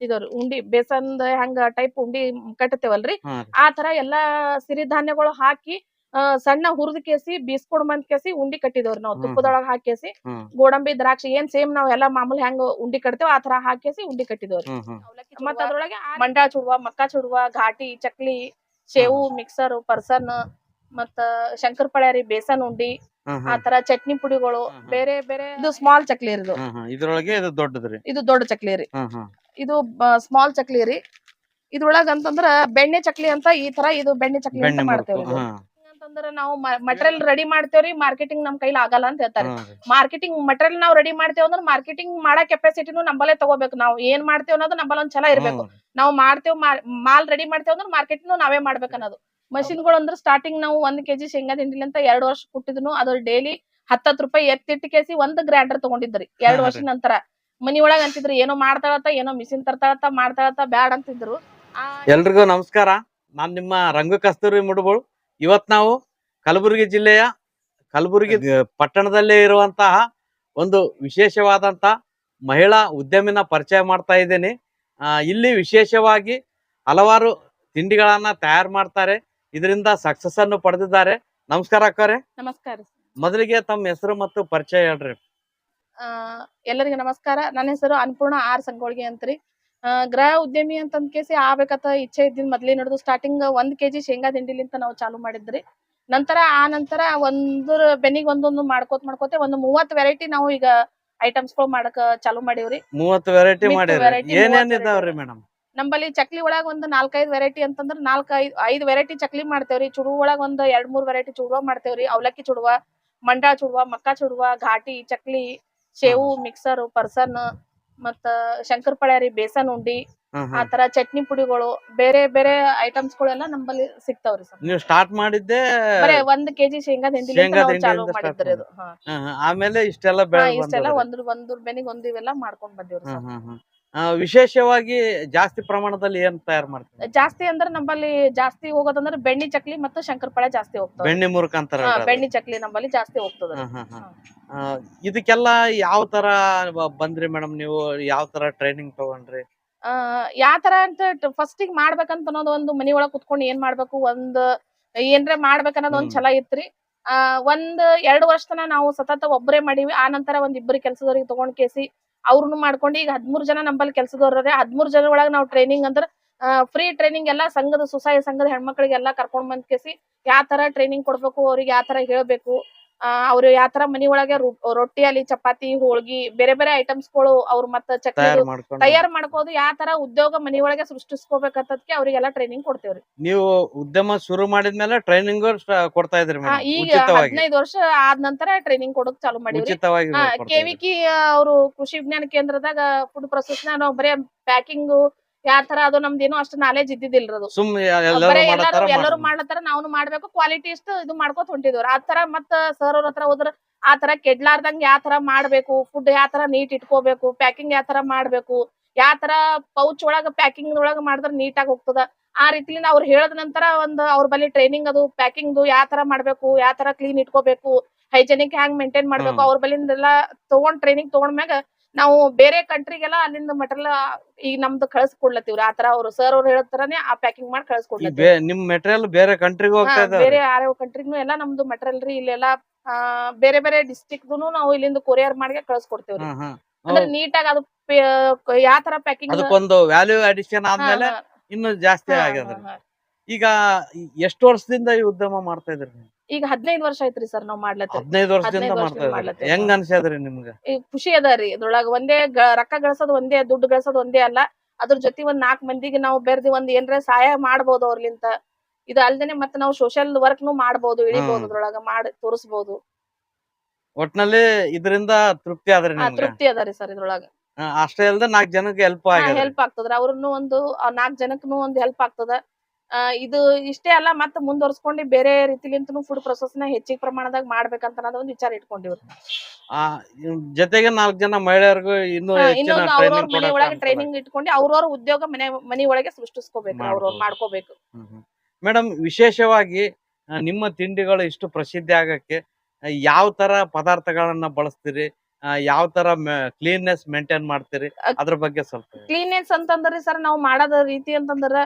ಇದವ್ರಿ ಉಂಡಿ ಬೇಸನ್ದ ಹೆಂಗ ಟೈಪ್ ಉಂಡಿ ಕಟ್ಟತೇವಲ್ರಿ ಆ ತರ ಎಲ್ಲಾ ಸಿರಿಧಾನ್ಯಗಳು ಹಾಕಿ ಆ, ಸಣ್ಣ ಹುರಿದ ಕೇಸಿ ಬೀಸ್ಕೊಡ್ ಬಂದ್ ಕೇಸಿ ಉಂಡಿ ಕಟ್ಟಿದವ್ರಿ ನಾವು ತುಪ್ಪದೊಳಗ ಹಾಕೇಸಿ ಗೋಡಂಬಿ ದ್ರಾಕ್ಷಿ ಏನ್ ಸೇಮ್ ನಾವ್ ಎಲ್ಲಾ ಮಾಮೂಲಿ ಹೆಂಗ ಉಂಡಿ ಕಟ್ತೇವ ಆ ತರ ಹಾಕೇಸಿ ಉಂಡಿ ಕಟ್ಟಿದವ್ರಿ. ಮತ್ತ ಅದ್ರೊಳಗೆ ಮಂಡಾ ಚುಡುವ ಮಕ್ಕಾ ಚುಡುವ ಘಾಟಿ ಚಕ್ಲಿ ಶೇವು ಮಿಕ್ಸರ್ ಪರ್ಸನ್ ಮತ್ತ ಶಂಕರ್ ರೀ ಬೇಸನ್ ಉಂಡಿ ಆ ತರ ಚಟ್ನಿ ಪುಡಿಗಳು ಬೇರೆ ಬೇರೆ ಇದು ಸ್ಮಾಲ್ ಚಕ್ಲಿ ರೀ ಇದು ದೊಡ್ಡದ್ರಿ? ಇದು ದೊಡ್ಡ ಚಕ್ಲಿ ರೀ. ಇದು ಸ್ಮಾಲ್ ಚಕ್ಲಿ ರೀ. ಇದ್ರೊಳಗ ಅಂತಂದ್ರ ಬೆಣ್ಣೆ ಚಕ್ಲಿ ಅಂತ ಈ ತರ ಇದು ಬೆಣ್ಣೆ ಚಕ್ಲಿ ಅಂತ ಮಾಡ್ತೇವ್ರಿ ಅಂತಂದ್ರ ನಾವು ಮಟೀರಿಯಲ್ ರೆಡಿ ಮಾಡ್ತೇವ್ರಿ ಮಾರ್ಕೆಟಿಂಗ್ ನಮ್ ಕೈಲಿ ಆಗಲ್ಲ ಅಂತ ಹೇಳ್ತಾರೆ. ಮಾರ್ಕೆಟಿಂಗ್ ಮಟೀರಿಯಲ್ ನಾವು ರೆಡಿ ಮಾಡ್ತೇವ್ ಅಂದ್ರೆ ಮಾರ್ಕೆಟಿಂಗ್ ಮಾಡೋ ಕೆಪಾಸಿಟಿನು ನಂಬಲ್ಲೇ ತಗೋಬೇಕು. ನಾವು ಏನ್ ಮಾಡ್ತೇವ್ ಅನ್ನೋದು ನಂಬಲ್ ಒಂದ್ ಚಲ ಇರ್ಬೇಕು. ನಾವು ಮಾಡ್ತೇವ್ ಮಾಲ್ ರೆಡಿ ಮಾಡ್ತೇವ್ ಅಂದ್ರೆ ಮಾರ್ಕೆಟಿಂಗ್ ನಾವೇ ಮಾಡ್ಬೇಕು ಅನ್ನೋದು. ಮಷಿನ್ಗಳು ಅಂದ್ರೆ ಸ್ಟಾರ್ಟಿಂಗ್ ನಾವು ಒಂದ್ ಕೆಜಿ ಶೇಂಗಾ ತಿಂಡಿಲಿ ಅಂತ ಎರಡ್ ವರ್ಷ ಕೊಟ್ಟಿದ್ನು ಅದ್ರ ಡೈಲಿ ಹತ್ತತ್ ರೂಪಾಯಿ ಎತ್ತಿಟ್ಟು ಕೇಸಿ ಒಂದ್ ಗ್ರ್ಯಾಂಡರ್ ತಗೊಂಡಿದ್ರಿ ಎರಡ್ ವರ್ಷ ನಂತರ. ಮನಿ ಒಳಗ ಅಂತಿದ್ರು ಏನೋ ಮಾಡ್ತಾಳತ್ತ ಏನೋ ಮಿಷಿನ್ ತರ್ತಾಳತ್ತ ಮಾಡ್ತಾಳತ್ತ ಬ್ಯಾಡ್ ಅಂತಿದ್ರು. ಎಲ್ರಿಗೂ ನಮಸ್ಕಾರ. ನಾನ್ ನಿಮ್ಮ ರಂಗು ಕಸ್ತೂರಿ ಮುಡುಬಳು ಇವತ್ ನಾವು ಕಲಬುರಗಿ ಜಿಲ್ಲೆಯ ಕಲಬುರಗಿ ಪಟ್ಟಣದಲ್ಲೇ ಇರುವಂತಹ ಒಂದು ವಿಶೇಷವಾದಂತ ಮಹಿಳಾ ಉದ್ಯಮಿನ ಪರಿಚಯ ಮಾಡ್ತಾ ಇದ್ದೇನೆ. ಆ, ಇಲ್ಲಿ ವಿಶೇಷವಾಗಿ ಹಲವಾರು ತಿಂಡಿಗಳನ್ನ ತಯಾರು ಮಾಡ್ತಾರೆ. ಇದರಿಂದ ಸಕ್ಸಸ್ ಅನ್ನು ಪಡೆದಿದ್ದಾರೆ. ನಮಸ್ಕಾರ ಅಕ್ಕರೆ. ನಮಸ್ಕಾರ. ಮೊದಲಿಗೆ ತಮ್ಮ ಹೆಸರು ಮತ್ತು ಪರಿಚಯ ಹೇಳ್ರಿ. ಎಲ್ಲರಿಗೂ ನಮಸ್ಕಾರ. ನನ್ನ ಹೆಸರು ಅನ್ನಪೂರ್ಣ ಆರ್ ಸಂಗೋಳ್ಗಿ ಅಂತ್ರಿ. ಗೃಹ ಉದ್ಯಮಿ ಅಂತಂದ್ ಕೇಸಿ ಆಗ್ಬೇಕಂತ ಇಚ್ಛೆ ಇದ್ದಿದ್ ಮೊದ್ಲೇ ನಡೆದು ಸ್ಟಾರ್ಟಿಂಗ್ ಒಂದ್ ಕೆಜಿ ಶೇಂಗಾ ದಿಂಡಿಲಿಂತ ನಾವು ಚಾಲು ಮಾಡಿದ್ರಿ. ನಂತರ ಆ ನಂತರ ಒಂದ್ರ ಬೆನಿಗ್ ಒಂದೊಂದು ಮಾಡ್ಕೋತ ಮಾಡ್ಕೋತೆ ಒಂದು ಮೂವತ್ ವೆರೈಟಿ ನಾವು ಈಗ ಐಟಮ್ಸ್ಗಳು ಮಾಡಕ್ ಚಾಲು ಮಾಡಿವ್ರಿ. ಮೂವತ್ತು ವೆರೈಟಿ ಮಿಕ್ಸ್ ಮಾಡಿರಿ. variety, ಏನೇನ್ ಮೂವತ್ತು ಇದಾವ್ರಿ variety. ಮೇಡಮ್? ನಮ್ಮಲ್ಲಿ ಚಕ್ಲಿ ಒಳಗ ಒಂದ್ ನಾಲ್ಕೈದ್ ವೆರೈಟಿ ಅಂತಂದ್ರ ನಾಲ್ಕ ಐದ್ ಐದ್ ವೆರೈಟಿ ಚಕ್ಲಿ ಮಾಡ್ತೇವ್ರಿ. ಚುಡುವ ಒಳಗ ಒಂದ್ ಎರಡ್ ಮೂರ್ ವೆರೈಟಿ ಚುಡುವ ಮಾಡ್ತೇವ್ರಿ. ಅವಲಕ್ಕಿ ಚುಡುವ ಮಂಡಾ ಚುಡುವ ಮಕ್ಕಾ ಚುಡುವ ಘಾಟಿ ಚಕ್ಲಿ ಶೇವು ಮಿಕ್ಸರ್ ಪರ್ಸನ್ ಮತ್ತ ಶಂಕರ್ ಪಳ್ಯಾರಿ ಬೇಸನ್ ಉಂಡಿ ಆತರ ಆ ಹ್ಮ್ ತರ ಚಟ್ನಿ ಪುಡಿಗಳು ಬೇರೆ ಬೇರೆ ಐಟಮ್ಸ್ ಗಳೆಲ್ಲ ನಮ್ಮಲ್ಲಿ ಸಿಗ್ತಾವ್ರಿ ಸರ್. ನೀವು ಸ್ಟಾರ್ಟ್ ಮಾಡಿದ್ದೆ ಬರೇ ಒಂದ್ ಕೆಜಿ ಶೇಂಗಾ ನಾವು ಚಾಲು ಮಾಡಿದ್ರಿ ಅದು. ಆಮೇಲೆ ಇಷ್ಟೆಲ್ಲ ಇಷ್ಟೆಲ್ಲ ಒಂದ್ರ ಒಂದ್ರ ಬೆನಿಗ್ ಒಂದ್ ಇವೆಲ್ಲ ಮಾಡ್ಕೊಂಡ್ ಬಂದಿವ್ರಿ ಸರ್. ವಿಶೇಷವಾಗಿ ಜಾಸ್ತಿ ಪ್ರಮಾಣದಲ್ಲಿ ಏನ್ ತಯಾರು ಮಾಡ್ತೀವಿ ಜಾಸ್ತಿ ಅಂದ್ರೆ ನಮ್ಮಲ್ಲಿ ಜಾಸ್ತಿ ಹೋಗೋದಂದ್ರೆ ಬೆಣ್ಣಿ ಚಕ್ಲಿ ಮತ್ತು ಶಂಕರ್ ಪಳೆ ಜಾಸ್ತಿ ಹೋಗ್ತದೆ. ಬೆಣ್ಣೆ ಮುರುಕ ಅಂತಾರ ಬೆಣ್ಣಿ ಚಕ್ಲಿ ನಮ್ಮಲ್ಲಿ ಜಾಸ್ತಿ ಹೋಗ್ತದೆ. ಇದಕ್ಕೆಲ್ಲ ಯಾವ ತರ ಬಂದ್ರಿ ಮೇಡಮ್ ನೀವು? ಯಾವ ತರ ಟ್ರೈನಿಂಗ್ ತಗೊಂಡ್ರಿ? ಯಾವ ತರ ಅಂತ ಫಸ್ಟಿಗ್ ಮಾಡ್ಬೇಕಂತ ಅನ್ನೋದು ಒಂದು ಮನಿ ಒಳಗ್ ಕುತ್ಕೊಂಡು ಏನ್ ಮಾಡ್ಬೇಕು? ಒಂದ್ ಏನ್ರ ಮಾಡ್ಬೇಕನ್ನೋದು ಒಂದ್ ಚಲ ಛಲ ಇತ್ರಿ. ಆ ಒಂದ್ ಎರಡ್ ವರ್ಷ ತನ ನಾವು ಸತತ ಒಬ್ಬರೇ ಮಾಡೀವಿ. ಆ ನಂತರ ಒಂದ್ ಇಬ್ಬರು ಕೆಲಸದವ್ರಿಗೆ ತಗೊಂಡ್ ಕೇಸಿ ಅವ್ರನ್ನು ಮಾಡ್ಕೊಂಡು ಈಗ ಹದ್ಮೂರ್ ಜನ ನಂಬಲ್ಲಿ ಕೆಲಸದವ್ರೆ ಹದ್ಮೂರ್ ಜನ ಒಳಗೆ ನಾವು ಟ್ರೈನಿಂಗ್ ಅಂದ್ರ ಫ್ರೀ ಟ್ರೈನಿಂಗ್ ಎಲ್ಲಾ ಸಂಘದ, ಸುಸಾಯ ಸಂಘದ ಹೆಣ್ಮಕ್ಳಿಗೆಲ್ಲಾ ಕರ್ಕೊಂಡ್ ಬಂದ್ ಕೇಸಿ, ಯಾವ ತರ ಟ್ರೈನಿಂಗ್ ಕೊಡ್ಬೇಕು, ಅವ್ರಿಗೆ ಯಾವ ತರ ಹೇಳ್ಬೇಕು. ಅವ್ರು ಯಾವ ತರ ಮನಿ ಒಳಗೆ ರೊಟ್ಟಿ ಅಲ್ಲಿ ಚಪಾತಿ ಹೋಳ್ಗಿ ಬೇರೆ ಬೇರೆ ಐಟಮ್ಸ್ಗಳು ಅವ್ರು ಮತ್ತ ಚಕ್ಲಿ ತಯಾರು ಮಾಡ್ಕೋದು ಯಾವ ತರ ಉದ್ಯೋಗ ಮನಿ ಒಳಗೆ ಸೃಷ್ಟಿಸ್ಕೋಬೇಕಂತದ್ಕೆ ಅವ್ರಿಗೆಲ್ಲ ಟ್ರೈನಿಂಗ್ ಕೊಡ್ತೇವ್ರಿ. ನೀವು ಉದ್ಯಮ ಶುರು ಮಾಡಿದ್ಮೇಲೆ ಟ್ರೈನಿಂಗ್ ಕೊಡ್ತಾ ಇದ್ರಿ ಈಗ ಹದಿನೈದು ವರ್ಷ ಆದ ನಂತರ ಟ್ರೈನಿಂಗ್ ಕೊಡಕ್ ಚಾಲು ಇದ್ರಿ. ಕೆವಿಕಿ ಅವರು ಕೃಷಿ ವಿಜ್ಞಾನ ಕೇಂದ್ರದಾಗ ಫುಡ್ ಪ್ರೊಸೆಸ್ ನಾವು ಬರೇ ಪ್ಯಾಕಿಂಗ್ ಯಾವ ತರ ಅದು ನಮ್ದೇನು ಅಷ್ಟು ನಾಲೆಜ್ ಇದ್ದಿದ್ದಿಲ್ರಿ ಅದು. ಸುಮ್ ಬರೇ ಎಲ್ಲರೂ ಎಲ್ಲಾರು ಮಾಡ್ಲತ್ತಾರ ನಾವು ಮಾಡ್ಬೇಕು ಕ್ವಾಲಿಟಿ ಇಷ್ಟು ಇದು ಮಾಡ್ಕೋತ ಹೊಂಟಿದ್ರು ಆ ತರ ಮತ್ತ ಸರ್ ಅವ್ರ ಹತ್ರ ಹೋದ್ರ ಆ ತರ ಕೆಡ್ಲಾರ್ದಂಗ್ ಯಾವ ತರ ಮಾಡ್ಬೇಕು ಫುಡ್ ಯಾವ ತರ ನೀಟ್ ಇಟ್ಕೋಬೇಕು ಪ್ಯಾಕಿಂಗ್ ಯಾವ ತರ ಮಾಡ್ಬೇಕು ಯಾವ ತರ ಪೌಚ್ ಒಳಗ ಪ್ಯಾಕಿಂಗ್ ಒಳಗ ಮಾಡಿದ್ರ ನೀಟಾಗಿ ಹೋಗ್ತದ. ಆ ರೀತಿಲಿಂದ ಅವ್ರು ಹೇಳದ ನಂತರ ಒಂದ್ ಅವ್ರ ಬಳಿ ಟ್ರೈನಿಂಗ್ ಅದು ಪ್ಯಾಕಿಂಗ್ ಯಾವ ತರ ಮಾಡ್ಬೇಕು ಯಾವ ತರ ಕ್ಲೀನ್ ಇಟ್ಕೋಬೇಕು ಹೈಜೆನಿಕ್ ಹ್ಯಾಂಗ್ ಮೇಂಟೈನ್ ಮಾಡ್ಬೇಕು. ಅವ್ರ ಬಲಿಂದ ಎಲ್ಲಾ ತಗೊಂಡ್ ಟ್ರೈನಿಂಗ್ ತಗೊಂಡ್ಮ್ಯಾಗ ನಾವು ಬೇರೆ ಕಂಟ್ರಿಗೆಲ್ಲ ಅಲ್ಲಿಂದ ಮೆಟೀರಿಯಲ್ ಈಗ ನಮ್ದು ಕಳ್ಸಿಕೊಡ್ಲತ್ತೀವ್ರಿ. ಆ ತರ ಅವ್ರು ಸರ್ ಅವ್ರು ಹೇಳತರನೇ ಆ ಪ್ಯಾಕಿಂಗ್ ಮಾಡಿ ಕಳ್ಸಿಕೊಡ್ಲತ್ತೀವಿ ನಿಮ್ ಮೆಟೀರಿಯಲ್ ಬೇರೆ ಕಂಟ್ರಿಗೆ ಬೇರೆ ಯಾವ್ಯಾವ ಕಂಟ್ರಿಗ್ನು ಎಲ್ಲ ನಮ್ದು ಮೆಟೀರಿಯಲ್ ರೀ ಇಲ್ಲೆಲ್ಲ ಆ, ಬೇರೆ ಬೇರೆ ಡಿಸ್ಟ್ರಿಕ್ಟ್ ನಾವು ಇಲ್ಲಿಂದ ಕೊರಿಯರ್ ಮಾಡಿ ಕಳ್ಸಿಕೊಡ್ತೇವ್ರಿ. ಅಂದ್ರೆ ನೀಟಾಗಿ ಅದು ಯಾವ ತರ ಪ್ಯಾಕಿಂಗ್ ಅದಕ್ಕೊಂದು ವ್ಯಾಲ್ಯೂ ಅಡಿಷನ್ ಆದ್ಮೇಲೆ ಇನ್ನು ಜಾಸ್ತಿ ಆಗ್ಯದ ಈಗ ಎಷ್ಟು ವರ್ಷದಿಂದ ಈ ಉದ್ಯಮ ಮಾಡ್ತಾ ಇದ್ರಿ? ಈಗ ಹದಿನೈದು ವರ್ಷ ಐತ್ರಿ ಸರ್ ನಾವ್ ಮಾಡ್ಲತ್ತ ಹದಿನೈದು ವರ್ಷದಿಂದ ಹದಿನೈದು ಮಾಡ್ತಾ ವರ್ಷದಿಂದ ಮಾಡ್ಲತ್ತೀವಿ. ಹೆಂಗ್ ಅನ್ಸ್ಯಾದ್ರಿ ನಿಮ್ಗೆ? ಈಗ ಖುಷಿ ಅದ ರೀ ಇದ್ರೊಳಗ ಒಂದೇ ಗ- ರೊಕ್ಕ ಗಳಿಸೋದು ಒಂದೇ ದುಡ್ಡು ಗಳಿಸೋದು ಒಂದೇ ಅಲ್ಲ. ಅದ್ರ ಜೊತೆ ಒಂದ್ ನಾಲ್ಕ್ ಮಂದಿಗೆ ನಾವು ಬೆರ್ದಿ ಒಂದ್ ಏನ್ರ ಸಹಾಯ ಮಾಡ್ಬೋದು ಅವ್ರಲಿಂತ. ಇದು ಅಲ್ದೇನೆ ಮತ್ತ ನಾವು ಸೋಶಿಯಲ್ ವರ್ಕ್ನು ಮಾಡ್ಬೋದು ಇಳಿಬಹುದು ಹ್ಮ್. ಅದ್ರೊಳಗ ಮಾಡಿ ತೋರಿಸ್ಬೋದು. ಒಟ್ನಲ್ಲಿ ಇದರಿಂದ ತೃಪ್ತಿ ಆದ್ರಿ ಆ, ನಿಮ್ಗೆ? ತೃಪ್ತಿ ಅದ ರೀ ಸರ್ ಇದ್ರೊಳಗ. ಅಷ್ಟೇ ಅಲ್ದ ನಾಲ್ಕ್ ಜನಕ್ಕೆ ಹೆಲ್ಪ್ ಆಗ್ಯದ ಹೆಲ್ಪ್ ಆಗ್ತದ್ರ. ಅವ್ರನ್ನು ಒಂದು ನಾಲ್ಕು ಜನಕ್ಕೂ ಒಂದು ಹೆಲ್ಪ್ ಆಗ್ತದ. ಇದು ಇಷ್ಟೇ ಅಲ್ಲ ಮತ್ತೆ ಮುಂದುವರ್ಸ್ಕೊಂಡು ಬೇರೆ ರೀತಿಲಿಂತನು ಫುಡ್ ಪ್ರೊಸೆಸ್ನ ಹೆಚ್ಚಿಗೆ ಪ್ರಮಾಣದಾಗ ಮಾಡ್ಬೇಕಂತ ಅನ್ನೋದು ಒಂದು ವಿಚಾರ ಇಟ್ಕೊಂಡಿವ್ರಿ. ಜೊತೆಗೆ ನಾಲ್ಕ್ ಜನ ಮಹಿಳೆಯರಿಗೂ ಇನ್ನೂ ಅವ್ರವ್ರ ಟ್ರೈನಿಂಗ್ ಮನೆ ಒಳಗೆ ಟ್ರೈನಿಂಗ್ ಇಟ್ಕೊಂಡು ಅವ್ರವ್ರ ಉದ್ಯೋಗ ಮನೆ ಮನೆ ಒಳಗೆ ಸೃಷ್ಟಿಸ್ಕೋಬೇಕು ಅವ್ರವ್ರು. ಮಾಡ್ಕೋಬೇಕು. ಮೇಡಮ್ ವಿಶೇಷವಾಗಿ ನಿಮ್ಮ ತಿಂಡಿಗಳು ಇಷ್ಟು ಪ್ರಸಿದ್ಧಿ ಆಗಕ್ಕೆ ಯಾವ ತರ ಪದಾರ್ಥಗಳನ್ನ ಬಳಸ್ತೀರಿ? ಯಾವ ತರ ಕ್ಲೀನ್ನೆಸ್ ಮೇಂಟೈನ್ ಮಾಡ್ತೀರಿ? ಅದ್- ಅದ್ರ ಬಗ್ಗೆ ಸ್ವಲ್ಪ ಕ್ಲೀನ್ನೆಸ್ ಅಂತಂದ್ರೆ ಸರ್ ನಾವು ಮಾಡೋದ ರೀತಿ ಅಂತಂದ್ರ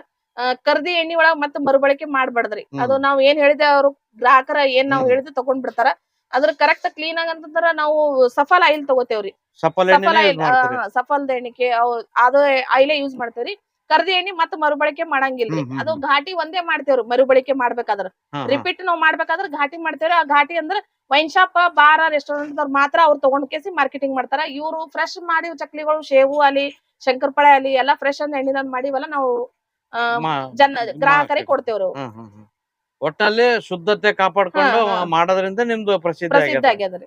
ಕರ್ದಿ ಎಣ್ಣಿ ಒಳಗ ಮತ್ತ ಮರುಬಳಕೆ ಮಾಡ್ಬಾರ್ದ್ರಿ. ಅದು ನಾವ್ ಏನ್ ಹೇಳಿದೆ ಅವ್ರು ಗ್ರಾಹಕರ ಏನ್ ನಾವ್ ಹೇಳಿದ್ ಹೇಳಿದ್ರೆ ತಗೊಂಡ್ ಬಿಡ್ತಾರ. ಅದ್ರ ಕರೆಕ್ಟ್ ಕ್ಲೀನ್ ಆಗಿ ಅಂತಂದ್ರ ನಾವು ಸಫಲ್ ಆಯಿಲ್ ತಗೋತೇವ್ರಿ. ಸಫಲ್ ಆಯಿಲ್ ಸಫಲ್ದ ಎಣ್ಣಿಕೆ ಅವ್- ಅದು ಆಯಿಲೇ ಯೂಸ್ ಮಾಡ್ತೇವ್ರಿ. ಕರ್ದಿ ಎಣ್ಣಿ ಮತ್ತೆ ಮರುಬಳಕೆ ಮಾಡಂಗಿಲ್ರಿ. ಹ್ಮ್, ಹ್ಮ್, ಅದು ಹ್ಮ್. ಘಾಟಿ ಒಂದೇ ಮಾಡ್ತೇವ್ರಿ ಮರುಬಳಕೆ ಮಾಡ್ಬೇಕಾದ್ರ. ರಿಪೀಟ್ ನಾವ್ ಮಾಡ್ಬೇಕಾದ್ರ ಘಾಟಿ ಮಾಡ್ತೇವ್ರಿ. ಆ ಘಾಟಿ ಅಂದ್ರ ವೈನ್ ಶಾಪ್ ಬಾರ ರೆಸ್ಟೋರೆಂಟ್ ಅವ್ರ ಮಾತ್ರ ಅವ್ರು ತಗೊಂಡ್ ಕೇಸಿ ಮಾರ್ಕೆಟಿಂಗ್ ಮಾಡ್ತಾರ. ಇವ್ರು ಫ್ರೆಶ್ ಮಾಡಿ ಚಕ್ಲಿಗಳು ಶೇವು ಅಲ್ಲಿ ಶಂಕರ್ಪಳೆ ಅಲ್ಲಿ ಎಲ್ಲಾ ಫ್ರೆಶ್ ಅಂದ್ ಎಣ್ಣಿನ ಮಾಡಿವಲ್ಲ ನಾವು ಜನ ಗ್ರಾಹಕರಿಗೆ. ಕೊಡ್ತೇವ್ರಿ. ಒಟ್ಟಲ್ಲಿ. ಶುದ್ಧತೆ ಕಾಪಾಡ್ಕೊಂಡು. ಮಾಡೋದ್ರಿಂದ ನಿಮ್ದು ಪ್ರಸಿದ್ಧ ಆಗ್ಯದ್ರಿ.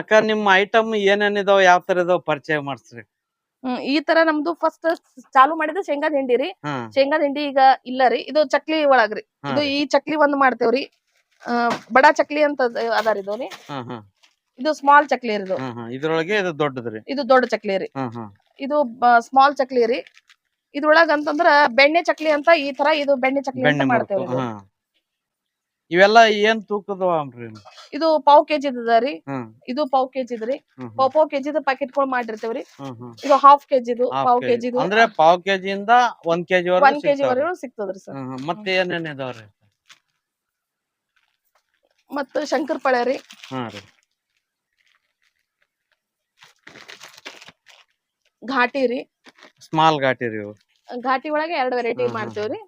ಅಕ್ಕ ನಿಮ್ಮ ಐಟಮ್ ಏನೇನಿದಾವ ಇದಾವ ಯಾವ ತರ ಇದಾವ ಪರಿಚಯ ಮಾಡಿಸ್ರಿ. ಈ ತರ ನಮ್ದು ಫಸ್ಟ್ ಚಾಲು ಮಾಡಿದ ಶೇಂಗಾದ ಹಿಂಡಿ ರೀ. ಶೇಂಗಾ ಶೇಂಗಾದ ಹಿಂಡಿ ಈಗ ಇಲ್ಲ ರೀ. ಇದು ಚಕ್ಲಿ ಒಳಗ್ರಿ. ಇದು ಈ ಚಕ್ಲಿ ಒಂದ್ ಮಾಡ್ತೇವ್ರಿ. ಬಡ ಚಕ್ಲಿ ಅಂತ ಅದಾರ ಇದು ರೀ. ಇದು ಸ್ಮಾಲ್ ಚಕ್ಲಿ ಇದು. ಇದ್ರೊಳಗೆ ಇದು ದೊಡ್ಡದ್ರಿ. ಇದು ದೊಡ್ಡ ಚಕ್ಲಿ ರೀ. ಇದು ಸ್ಮಾಲ್ ಚಕ್ಲಿ ರೀ. ಇದ್ರೊಳಗ ಅಂತಂದ್ರ ಬೆಣ್ಣೆ ಚಕ್ಲಿ ಅಂತ ಈ ತರ ಇದು ಬೆಣ್ಣೆ ಚಕ್ಲಿ ಅಂತ ಮಾಡ್ತೇವ್ರಿ ಇದು. ಹಾ. ಇವೆಲ್ಲ ಏನ್ ತೂಕದ ಇದು ಪಾವ್ ಕೆಜಿ ಅದ ರೀ. ಹ್ಮ್ ಇದು ಪಾವ್ ಕೆಜಿ ಇದ್ರಿ. ಹ್ಮ್ ಪಾವ್ ಪಾವ್ ಕೆಜಿ ಪ್ಯಾಕೆಟ್ಗಳು ಮಾಡಿರ್ತೇವ್ರಿ. ಹ್ಮ್ ಹ್ಮ್. ಇದು ಹಾಫ್ ಕೆಜಿ ಪಾವ್ ಕೆಜಿ. ಅಂದ್ರೆ ಪಾವ್ ಕೆಜಿಯಿಂದ ಒಂದ್ ಕೆಜಿ ಒಂದ್ ಕೆಜಿ ವರೆಗೂ ಸಿಗ್ತದ್ರಿ ಸರ್. ಮತ್ತೆ ಏನೇನ್ ಇದಾವ್ರಿ? ಮತ್ತ ಶಂಕರಪಳೆ ರೀ. ಹಾ ರೀ. ಘಾಟಿ ರೀ. ಸ್ಮಾಲ್ ಘಾಟಿ ರೀ ಇವು. ಘಾಟಿ ಒಳಗೆ ಎರಡು ವೆರೈಟಿ ಮಾಡ್ತೇವ್ರಿ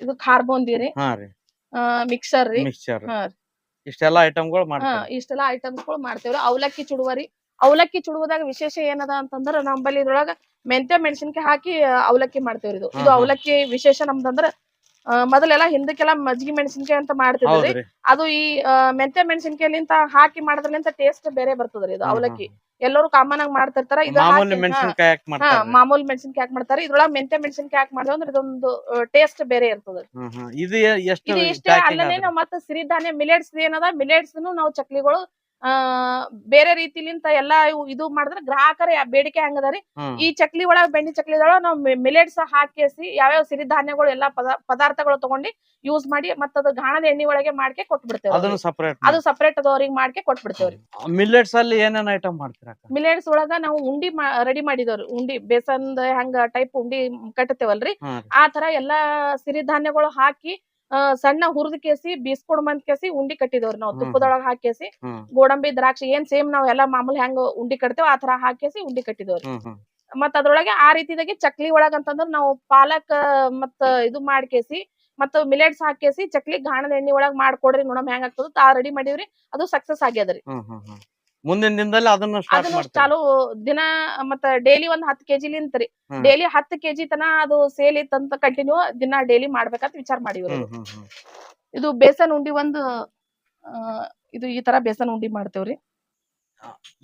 ಇದು ಖಾರ್ ಬೂಂದಿ ರೀ. ಹಾ ರೀ. ಮಿಕ್ಸರ್ ರೀ. ಮಿಕ್ಸ್ಚರ್ ಹಾ ಇಷ್ಟೆಲ್ಲಾ ಐಟಮ್ಗಳು ಹಾ ಮಾಡ್ತಾರೆ ಇಷ್ಟೆಲ್ಲಾ ಐಟಮ್ಸ್ಗಳು ಮಾಡ್ತೇವ್ರಿ ಅವಲಕ್ಕಿ ಚುಡುವರಿ ಅವಲಕ್ಕಿ ಚುಡುವದಾಗ ವಿಶೇಷ ಏನದ ಅಂತಂದ್ರ ನಮ್ಮಲ್ಲಿ ಇದ್ರೊಳಗ ಮೆಂತ್ಯ ಮೆಣಸಿನ್ಕಾಯಿ ಹಾಕಿ ಆ, ಅವಲಕ್ಕಿ ಮಾಡ್ತೇವ್ರಿ ಇದು. ಇದು ಹಾ. ಅವಲಕ್ಕಿ ವಿಶೇಷ ನಮ್ದಂದ್ರ ಆ, ಮೊದಲೆಲ್ಲ ಹಿಂದಕ್ಕೆಲ್ಲ ಮಜ್ಜಿಗೆ ಮೆಣಸಿನ್ಕಾಯಿ ಅಂತ ಮಾಡ್ತಿದ್ರಿ ಹೌದ್ರಿ ಅದು ಈ ಆ, ಮೆಂತ್ಯ ಮೆಣಸಿನ್ಕಾಯಿಲಿಂತ ಹಾಕಿ ಮಾಡೋದ್ರಲಿಂತ ಟೇಸ್ಟ್ ಬೇರೆ ಬರ್ತದ್ರಿ ಇದು ಅವಲಕ್ಕಿ. ಎಲ್ಲರೂ ಕಾಮನ್ ಆಗಿ ಮಾಡ್ತಿರ್ತಾರ. ಇದು ಮಾಮೂಲಿ ಮೆಣಸಿನಕಾಯಿ ಹಾಕಿ ಹಾ ಮಾಡ್ತಾರೆ? ಮಾಮೂಲಿ ಮೆಣಸಿನ್ಕಾಯಿ ಹಾಕಿ ಮಾಡ್ತಾರೆ? ಇದ್ರೊಳಗ ಮೆಂತ್ಯ ಮೆಣಸಿನ್ಕಾಯಿ ಹಾಕಿ ಮಾಡಿದ್ರೆ ಅಂದ್ರೆ ಇದೊಂದು ಟೇಸ್ಟ್ ಬೇರೆ ಇರ್ತದ. ಹ್ಮ್ ಹ್ಮ್. ಇದು ಎ- ಎಷ್ಟು ಇದು ಇಷ್ಟೇ packing? ನಾವು ಮತ್ತೆ ಸಿರಿಧಾನ್ಯ ಮಿಲೆಟ್ಸ್ ಏನದ? ಮಿಲೆಟ್ಸ್ ನಾವು ಚಕ್ಲಿಗಳು ಆ ಬೇರೆ ರೀತಿಲಿಂತ ಎಲ್ಲಾ ಇದು ಮಾಡಿದ್ರೆ ಗ್ರಾಹಕರ ಬೇಡಿಕೆ ಹಂಗದ್ರಿ. ಈ ಚಕ್ಲಿ ಒಳಗ ಬೆಣ್ಣೆ ಚಕ್ಲಿ ಒಳಗ ನಾವು ಮಿಲೆಟ್ಸ್ ಹಾಕಿಸಿ ಯಾವ್ಯಾವ ಸಿರಿಧಾನ್ಯಗಳು ಎಲ್ಲಾ ಪದ- ಪದಾರ್ಥಗಳು ತಗೊಂಡಿ ಯೂಸ್ ಮಾಡಿ ಮತ್ತ ಅದು ಗಾಣದ ಎಣ್ಣೆ ಒಳಗೆ ಮಾಡ್ಕೆ ಕೊಟ್ಬಿಡ್ತೇವೆ ಅದನ್ನು ಸಪರೇಟ್ ಅದು ಸಪರೇಟ್ ಅದವ್ರಿಗೆ ಮಾಡ್ಕೆ ಕೊಟ್ಬಿಡ್ತೇವ್ರಿ. ಮಿಲೆಟ್ಸ್ ಅಲ್ಲಿ ಏನೇನ್ ಐಟಮ್ ಮಾಡ್ತೀರಾ ಮಿಲೆಟ್ಸ್ ಒಳಗ ನಾವು ಉಂಡಿ ರೆಡಿ ಮಾಡಿದವ್ರಿ. ಉಂಡಿ ಬೇಸನ್ ಹಂಗ ಟೈಪ್ ಉಂಡಿ ಕಟ್ಟತೇವಲ್ರಿ. ಆ ತರ ಎಲ್ಲಾ ಸಿರಿಧಾನ್ಯಗಳು ಹಾಕಿ ಸಣ್ಣ ಹುರಿದ ಕೇಸಿ ಬೀಸ್ಕೊಡ್ ಮಂದ್ ಕೇಸಿ ಉಂಡಿ ಕಟ್ಟಿದವ್ರಿ ನಾವು. ತುಪ್ಪದೊಳಗ ಹಾಕೇಸಿ ಗೋಡಂಬಿ ದ್ರಾಕ್ಷಿ ಏನ್ ಸೇಮ್ ನಾವ್ ಎಲ್ಲಾ ಮಾಮೂಲಿ ಹೆಂಗ್ ಉಂಡಿ ಕಟ್ತೇವ್ ಆ ತರ ಹಾಕೇಸಿ ಉಂಡಿ ಕಟ್ಟಿದವ್ರಿ ಮತ್ ಅದ್ರೊಳಗೆ ಆ ರೀತಿದಾಗೆ ಚಕ್ಲಿ ಒಳಗ ಅಂತಂದ್ರ ನಾವು ಪಾಲಕ್ ಮತ್ತ ಇದು ಮಾಡ್ಕೇಸಿ ಮತ್ತ ಮಿಲೆಟ್ಸ್ ಹಾಕೇಸಿ ಚಕ್ಲಿ ಗಾಣದ ಎಣ್ಣಿ ಒಳಗ್ ಮಾಡ್ಕೊಡ್ರಿ ನೋಡಮ್ ಹೆಂಗ್ ಆಗ್ತದ ಆ ರೆಡಿ ಮಾಡಿವ್ರಿ ಅದು ಸಕ್ಸಸ್ ಆಗ್ಯದ್ರಿ. ಮುಂದಿನ ದಿನದಲ್ಲಿ ಅದನ್ನು ಸ್ಟಾರ್ಟ್ ಅದನ್ನು ಚಾಲು ದಿನ ಮತ್ತ ಡೈಲಿ ಒಂದ್ ಹತ್ತು ಕೆಜಿ ಲಿಂತ್ರಿ ಹ್ಮ್. ಡೈಲಿ ಹತ್ತು ಕೆಜಿ ತನ ಅದು ಸೇಲ್ ಇತ್ತಂತ ಕಂಟಿನ್ಯೂ ದಿನ ಡೈಲಿ ಮಾಡ್ಬೇಕಂತ ವಿಚಾರ ಮಾಡಿವ್ರಿ ಹ್ಮ್ ಹ್ಮ್ ಹ್ಮ್. ಇದು ಬೇಸನ್ ಉಂಡಿ ಒಂದು ಆ, ಇದು ಈ ತರ ಬೇಸನ್ ಉಂಡಿ ಮಾಡ್ತೇವ್ರಿ.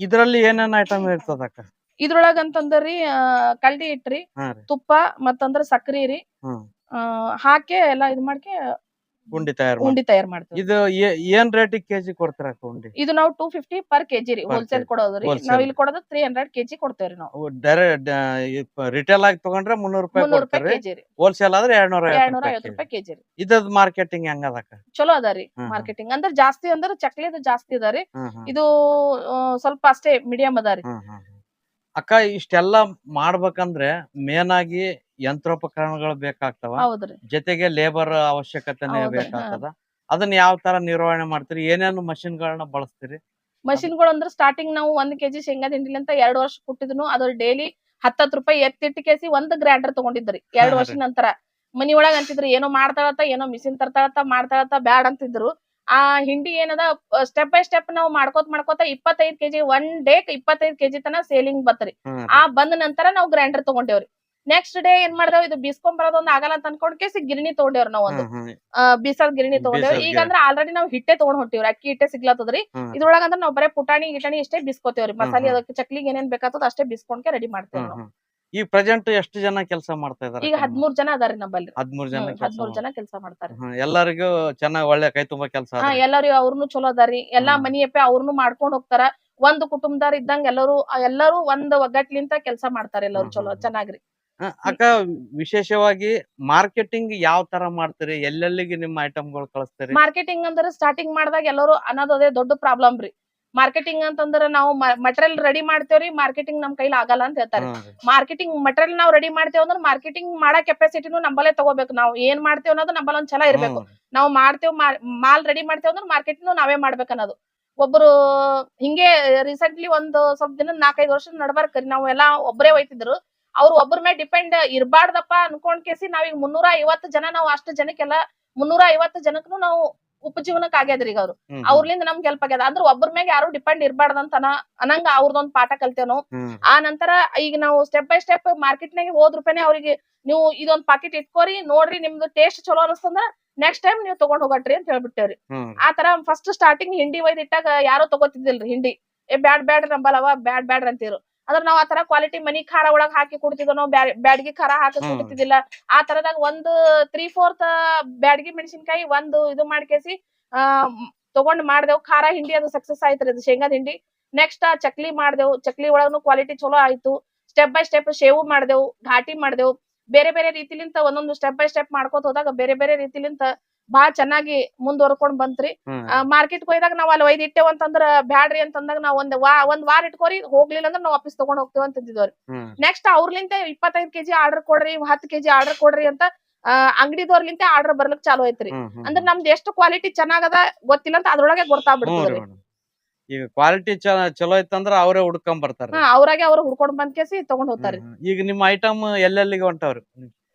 ಇದ್ರಲ್ಲಿ ಏನೇನ್ ಐಟಮ್ ಇರ್ತದ ಅಕ್ಕ? ಇದ್ರೊಳಗ ಅಂತಂದ್ರಿ ಕಲ್ಡಿ ಇಟ್ರಿ ಹಾ ರೀ. ತುಪ್ಪ ಮತ್ತಂದ್ರ ಸಕ್ರಿ ರೀ ಹ್ಮ್. ಆ, ಹಾಕಿ ಎಲ್ಲಾ ಇದ್ ಮಾಡ್ಕೆ ಉಂಡಿ ತಯಾರು ಉಂಡಿ ತಯಾರ್ ಮಾಡ್ತೀವಿ ಇದು ಏ- ಏನ್ ರೇಟ್ ಕೆಜಿ ಕೊಡ್ತಾರ ಉಂಡಿ? ಇದು ನಾವು ಟೂ ಫಿಫ್ಟಿ ಪರ್ ಕೆಜಿ ರೀ Per ಹೋಲ್ಸೇಲ್ kg. ಕೊಡೋದ್ರಿ Wholesale. ನಾವ್ ಇಲ್ಲಿ ಕೊಡೋದು ತ್ರೀ ಹಂಡ್ರೆಡ್ ಕೆಜಿ ಕೊಡ್ತೇವ್ರಿ ನಾವು. ಡೈರೆಕ್ಟ್ ರಿಟೇಲ್ ಆಗಿ ತಗೊಂಡ್ರೆ ಮುನ್ನೂರು ರೂಪಾಯಿ ಮುನ್ನೂರು ರೂಪಾಯಿ ಕೊಡ್ತಾರೆ ಕೆಜಿ ರೀ. ಹೋಲ್ಸೇಲ್ ಆದ್ರೆ ಎರಡ್ನೂರ ಎರಡ್ನೂರ ಐವತ್ತು ರೂಪಾಯಿ ಕೆಜಿ ರೀ. ಇದ್ ಮಾರ್ಕೆಟಿಂಗ್ ಹೆಂಗದಕ್ಕ ಚಲೋ ಅದ ರೀ ಹ್ಮ್. ಮಾರ್ಕೆಟಿಂಗ್ ಅಂದ್ರೆ ಜಾಸ್ತಿ ಅಂದ್ರೆ ಚಕ್ಲಿದು ಜಾಸ್ತಿ ಅದ ರೀ. ಹ್ಮ್ ಹ್ಮ್. ಇದು ಆ, ಸ್ವಲ್ಪ ಅಷ್ಟೇ ಮೀಡಿಯಂ ಅದ ರೀ. ಹ್ಮ್ ಹ್ಮ್ ಹ್ಮ್. ಅಕ್ಕ ಇಷ್ಟೆಲ್ಲ ಮಾಡ್ಬೇಕಂದ್ರೆ ಮೇನ್ ಆಗಿ ಯಂತ್ರೋಪಕರಣಗಳು ಬೇಕಾಗ್ತಾವ. ಹೌದ್ರಿ. ಜೊತೆಗೆ ಲೇಬರ್ ಅವಶ್ಯಕತೆನೆ ಹೌದ್ರಿ, ಬೇಕಾಗ್ತದ. ಅದನ್ನ ಯಾವ ತರ ನಿರ್ವಹಣೆ ಮಾಡ್ತೀರಿ? ಏನೇನು ಮಷಿನ್ ಗಳನ್ನ ಬಳಸ್ತೀರಿ? ಮಷಿನ್ಗಳು ಅಂದ್ರೆ ಸ್ಟಾರ್ಟಿಂಗ್ ನಾವು ಒಂದ್ ಕೆಜಿ ಶೇಂಗಾ ತಿಂಡಿಲಿ ಅಂತ ಎರಡ್ ವರ್ಷ ಕೊಟ್ಟಿದ್ನು ಅದ್ರ ಡೈಲಿ ಹತ್ತತ್ ರೂಪಾಯಿ ಎತ್ತಿಟ್ಟು ಕೇಸಿ ಒಂದ್ ಗ್ರ್ಯಾಂಡರ್ ತಗೊಂಡಿದ್ರಿ. ಎರಡ್ ಹಾ ವರ್ಷ ನಂತರ. ಮನಿ ಒಳಗ ಅಂತಿದ್ರು ಏನೋ ಮಾಡ್ತಾಳತ್ತ ಏನೋ ಮಿಷಿನ್ ತರ್ತಾಳತ್ತ ಮಾಡ್ತಾಳತ್ತ ಬ್ಯಾಡ್ ಅಂತಿದ್ರು. ಆ ಹಿಂಡಿ ಏನದ ಸ್ಟೆಪ್ ಬೈ ಸ್ಟೆಪ್ ನಾವು ಮಾಡ್ಕೋತ ಮಾಡ್ಕೋತ ಇಪ್ಪತ್ತೈದ್ ಕೆಜಿ ಒನ್ ಡೇ ಇಪ್ಪತ್ತೈದ್ ಕೆಜಿ ತನ ಸೇಲಿಂಗ್ ಬತ್ತರಿ. ಹ್ಮ್ ಆ ಬಂದ ನಂತರ ನಾವು ಗ್ರ್ಯಾಂಡರ್ ತಗೊಂಡೇವ್ರಿ. ನೆಕ್ಸ್ಟ್ ಡೇ ಏನ್ ಮಾಡ್ದೇವ್? ಇದು ಬಿಸ್ಕೊಂಡ್ ಬರೋದ್ ಒಂದ್ ಆಗಲ್ಲ ಅಂತ ಅನ್ಕೊಂಡ್ ಕೇಸಿ ಗಿರಣಿ ತೊಗೊಂಡೇವ್ರ ನಾವ್ ಒಂದು ಬಿಸಾದ ಗಿರಣಿ ತಗೊಂಡೇವ್ ಈಗ ಅಂದ್ರ ಆಲ್ರೆಡಿ ನಾವ್ ಹಿಟ್ಟೆ ತಗೊಂಡ್ ಹೊಂಟಿವ್ರಿ. ಅಕ್ಕಿ ಹಿಟ್ಟೆ ಸಿಗ್ಲತ್ತದ್ರಿ. ಇದ್ರೊಳಗ ಅಂದ್ರ ನಾವ್ ಬರೇ ಪುಟಾಣಿ ಗಿಟಾಣಿ ಇಷ್ಟೇ ಬಿಸ್ಕೋತೇವ್ರಿ. ಮಸಾಲೆ. ಅದಕ್ಕೆ ಚಕ್ಲಿಗೆ ಏನೇನ್ ಬೇಕಾಗ್ತದ ಅಷ್ಟೇ ಬಿಸ್ಕೊಂಡ್ಕೆ ರೆಡಿ ಮಾಡ್ತೇವ್ ನಾವು. ಈ ಪ್ರೆಸೆಂಟ್ ಎಷ್ಟು ಜನ ಕೆಲಸ ಮಾಡ್ತಾ ಇದಾರೆ ಈಗ ಹದ್ಮೂರ್ ಜನ ಅದಾರಿ ನಮ್ಮಲ್ಲಿ ಹದ್ಮೂರ್ ಜನ ಹದಿಮೂರ್ ಜನ ಕೆಲಸ ಮಾಡ್ತಾರೆ. ಎಲ್ಲರಿಗೂ ಚೆನ್ನಾಗ್ ಒಳ್ಳೆ ಕೈ ತುಂಬಾ ಕೆಲಸ ಹಾ ಎಲ್ಲಾರು ಅವ್ರನ್ನು ಚಲೋ ಅದಾರಿ ಎಲ್ಲಾ ಮನಿಯಪ್ಪ ಅವ್ರನ್ನು ಮಾಡ್ಕೊಂಡ್ ಹೋಗ್ತಾರ. ಒಂದು ಕುಟುಂಬದಾರ್ ಇದ್ದಂಗ ಎಲ್ಲರೂ ಎಲ್ಲರೂ ಒಂದ್ ಒಗ್ಗಟ್ಲಿಂತ ಕೆಲಸ ಮಾಡ್ತಾರೆ ಎಲ್ಲರೂ ಚಲೋ. ಚೆನ್ನಾಗ್ರಿ. ಅಕ್ಕ ವಿಶೇಷವಾಗಿ ಮಾರ್ಕೆಟಿಂಗ್ ಯಾವ ತರ ಮಾಡ್ತೀರಿ? ಎಲ್ಲೆಲ್ಲಿಗೆ ನಿಮ್ಮ ಐಟಮ್ಗಳು ಕಳಿಸ್ತೀರಿ? ಮಾರ್ಕೆಟಿಂಗ್ ಅಂದ್ರೆ ಸ್ಟಾರ್ಟಿಂಗ್ ಮಾಡಿದಾಗ ಎಲ್ಲರೂ ಅನ್ನೋದು ಅದೇ ದೊಡ್ಡ ಪ್ರಾಬ್ಲಮ್ ರೀ. ಮಾರ್ಕೆಟಿಂಗ್ ಅಂತಂದ್ರ ನಾವು ಮಟೀರಿಯಲ್ ರೆಡಿ ಮಾಡ್ತೇವ್ರಿ ಮಾರ್ಕೆಟಿಂಗ್ ನಮ್ ಕೈಲಿ ಆಗಲ್ಲ ಅಂತ ಹೇಳ್ತಾರೆ. ಮಾರ್ಕೆಟಿಂಗ್ ಮಟೀರಿಯಲ್ ನಾವು ರೆಡಿ ಮಾಡ್ತೇವೆ ಅಂದ್ರೆ ಮಾರ್ಕೆಟಿಂಗ್ ಮಾಡೋ ಕೆಪಾಸಿಟಿನು ನಂಬಲ್ಲೇ ತಗೋಬೇಕು. ನಾವು ಏನ್ ಮಾಡ್ತೇವೆ ಅನ್ನೋದು ನಂಬಲ್ಲ ಒಂದ್ ಛಲ ಇರ್ಬೇಕು. ನಾವು ಮಾಡ್ತೇವ್ ಮಾಲ್ ರೆಡಿ ಮಾಡ್ತೇವೆ ಅಂದ್ರೆ ಮಾರ್ಕೆಟಿಂಗ್ ನಾವೇ ಮಾಡ್ಬೇಕು ಅನ್ನೋದು. ಒಬ್ರು ಹಿಂಗೆ ರೀಸೆಂಟ್ಲಿ ಒಂದು ಸ್ವಲ್ಪ ದಿನ ನಾಲ್ಕೈದು ವರ್ಷ ನಡ್ಬಾರ್ಕ್ರಿ ನಾವು ಎಲ್ಲಾ ಒಬ್ಬರೇ ಒಯ್ತಿದ್ರು ಅವ್ರು ಒಬ್ಬರ ಮೇಲೆ ಡಿಪೆಂಡ್ ಇರಬಾರ್ದಪ್ಪ ಅನ್ಕೊಂಡ್ ಕೇಸಿ ನಾವೀಗ ಮುನ್ನೂರ ಐವತ್ತು ಜನ ನಾವು ಅಷ್ಟು ಜನಕ್ಕೆಲ್ಲ ಮುನ್ನೂರ ಐವತ್ತು ಜನಕ್ಕೂ ನಾವು ಉಪಜೀವನಕ್ಕೆ ಆಗ್ಯದ್ರಿ ಈಗ ಅವ್ರು. ಅವ್ರಲಿಂದ ನಮ್ಗೆ ಹೆಲ್ಪ್ ಆಗ್ಯದ. ಅಂದ್ರೆ ಒಬ್ಬರ ಮ್ಯಾಗ ಯಾರು ಡಿಪೆಂಡ್ ಇರ್ಬಾರ್ದಂತ ಅನಂಗ ಅವ್ರದೊಂದ್ ಪಾಠ ಕಲ್ತೇವ್ ಆ ನಂತರ ಈಗ ನಾವು ಸ್ಟೆಪ್ ಬೈ ಸ್ಟೆಪ್ ಮಾರ್ಕೆಟ್ ನಾಗ ಹೋದ್ ರೂಪಾಯಿ ಅವ್ರಿಗೆ ನೀವು ಇದೊಂದ್ ಪಾಕೆಟ್ ಇಟ್ಕೋರಿ ನೋಡ್ರಿ ನಿಮ್ದು ಟೇಸ್ಟ್ ಚಲೋ ಅನಸ್ತಂದ್ರ ನೆಕ್ಸ್ಟ್ ಟೈಮ್ ನೀವು ತಗೊಂಡ್ ಹೋಗಟ್ರಿ ಅಂತ ಹೇಳ್ಬಿಟ್ಟೇವ್ರಿ. ಹ್ಮ್. ಆ ತರ ಫಸ್ಟ್ ಸ್ಟಾರ್ಟಿಂಗ್ ಹಿಂಡಿ ಇಟ್ಟಾಗ ಯಾರು ತಗೋತಿದ್ದಿಲ್ರಿ ಹಿಂಡಿ. ಏ ಬ್ಯಾಡ್ ಬ್ಯಾಡ್ರಿ ನಂಬಲ್ಲವ ಬ್ಯಾಡ್ ಬ್ಯಾಡ್ರಿ ಅಂತೀರು. ಅದ್ರ ನಾವ್ ಆತರ ತರ ಕ್ವಾಲಿಟಿ ಮನಿ ಖಾರ ಒಳಗ್ ಹಾಕಿ ಕೊಡ್ತಿದ್ವಿ ನಾವು ಬ್ಯಾಡ್ಗಿ ಖಾರ ಹಾಕಿ ಹ್ಮ್. ಆ ತರದಾಗ ಒಂದು ತ್ರೀ ಫೋರ್ತ್ ಬ್ಯಾಡ್ಗಿ ಮೆಣಸಿನ್ಕಾಯಿ ಒಂದು ಇದು ಮಾಡ್ಕೇಸಿ ಆ ತಗೊಂಡ್ ಮಾಡ್ದೇವ್. ಖಾರ ಹಿಂಡಿ ಅದು ಸಕ್ಸಸ್ ಆಯ್ತ್ರಿ ಅದು ಶೇಂಗಾದ ಹಿಂಡಿ. ನೆಕ್ಸ್ಟ್ ಚಕ್ಲಿ ಮಾಡ್ದೇವು. ಚಕ್ಲಿ ಒಳಗನು ಕ್ವಾಲಿಟಿ ಚಲೋ ಆಯ್ತು. ಸ್ಟೆಪ್ ಬೈ ಸ್ಟೆಪ್ ಶೇವು ಮಾಡ್ದೇವು ಘಾಟಿ ಮಾಡ್ದೇವು. ಬೇರೆ ಬೇರೆ ರೀತಿಲಿಂತ ಒಂದೊಂದು ಸ್ಟೆಪ್ ಬೈ ಸ್ಟೆಪ್ ಮಾಡ್ಕೋತ ಹೋದಾಗ ಬೇರೆ ಬೇರೆ ರೀತಿಲಿಂತ ಬಾಳ ಚೆನ್ನಾಗಿ ಮುಂದುವರ್ಕೊಂಡ್ ಬಂತ್ರಿ. ಮಾರ್ಕೆಟ್ ಹೋಯ್ದಾಗ ನಾವ್ ಅಲ್ಲಿ ಒಯ್ದ್ ಇಟ್ಟೇವ್ ಅಂತಂದ್ರ ಬ್ಯಾಡ್ರಿ ಅಂತಂದಾಗ ನಾವ್ ಒಂದ್ ವಾ ಒಂದ್ ವಾರ ಇಟ್ಕೋರಿ ಹೋಗ್ಲಿಲ್ಲ ಅಂದ್ರ ನಾವ್ ವಾಪಸ್ ತಗೊಂಡ್ ಹೋಗ್ತೇವ್ ಅಂತ ಅಂದಿದ್ವಿ ನೆಕ್ಸ್ಟ್ ಅವ್ರಲಿಂತ ಇಪ್ಪತ್ತೈದ್ ಕೆಜಿ ಆರ್ಡರ್ ಕೊಡ್ರಿ ಹತ್ತು ಕೆಜಿ ಆರ್ಡರ್ ಕೊಡ್ರಿ ಅಂತ ಅಂಗಡಿದವ್ರಲಿಂತ ಆರ್ಡರ್ ಬರ್ಲಿಕ್ ಚಾಲು ಐತ್ರಿ ಅಂದ್ರೆ ನಮ್ದು ಎಷ್ಟು ಕ್ವಾಲಿಟಿ ಚೆನ್ನಾಗದ ಗೊತ್ತಿಲ್ಲ ಅಂತ ಅದ್ರೊಳಗೆ ಗೊತ್ತಾಗ್ಬಿಡ್ತದ್ರಿ. ಈಗ ಕ್ವಾಲಿಟಿ ಚಲೋ ಇತ್ತಂದ್ರ ಅವರೇ ಹುಡ್ಕೊಂಡ್ ಬರ್ತಾರ ಅವ್ರಾಗೆ ಅವ್ರು ಹುಡ್ಕೊಂಡ್ ಬಂದ್ ಕೇಸಿ ತಗೊಂಡ್ ಹೋಗ್ತಾರಿ ಈಗ ನಿಮ್ಮ ಐಟಮ್ ಎಲ್ಲೆಲ್ಲಿಗೆ ಹೊಂಟಾವ್ರಿ?